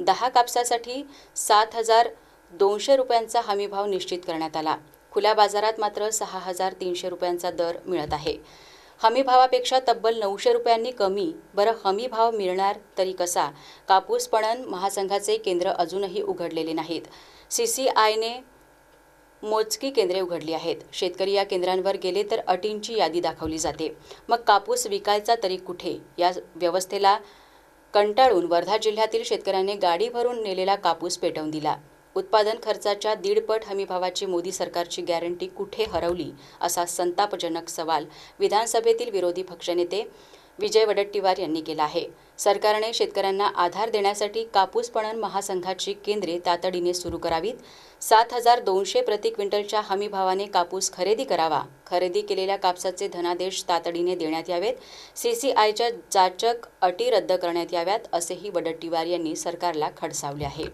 दहा कापसासाठी सात हजार दोनशे रुपयांचा हमीभाव निश्चित करण्यात आला. खुल्या बाजारात मात्र सहा हजार तीनशे रुपयांचा दर मिळत आहे. हमीभावापेक्षा तब्बल नऊशे रुपयांनी कमी. बरं हमी भाव मिळणार तरी कसा? कापूस पणन महासंघाचे केंद्र अजूनही उघडलेले नाहीत. सी सी आयने मोजकी केंद्रे उघडली आहेत. शेतकरी या केंद्रांवर गेले तर अटींची यादी दाखवली जाते. मग कापूस विकायचा तरी कुठे? या व्यवस्थेला कंटाळून वर्धा जिल्ह्यातील शेतकऱ्यांनी गाडी भरून नेलेला कापूस पेटवून दिला. उत्पादन खर्चाच्या दीडपट हमीभावाची मोदी सरकारची गॅरंटी कुठे हरवली असा संतापजनक सवाल विधानसभेतील विरोधी पक्षनेते विजय वडट्टीवार यांनी केला आहे. सरकारने शेतकऱ्यांना आधार देण्यासाठी कापूस पणन महासंघाची केंद्रे तातडीने सुरू करावीत. सात हजार दोनशे प्रति क्विंटलच्या हमीभावाने कापूस खरेदी करावा. खरेदी केलेल्या कापसाचे धनादेश तातडीने देण्यात यावेत. सीसीआयच्या जाचक अटी रद्द करण्यात याव्यात असेही वडट्टीवार यांनी सरकारला खडसावले आहे.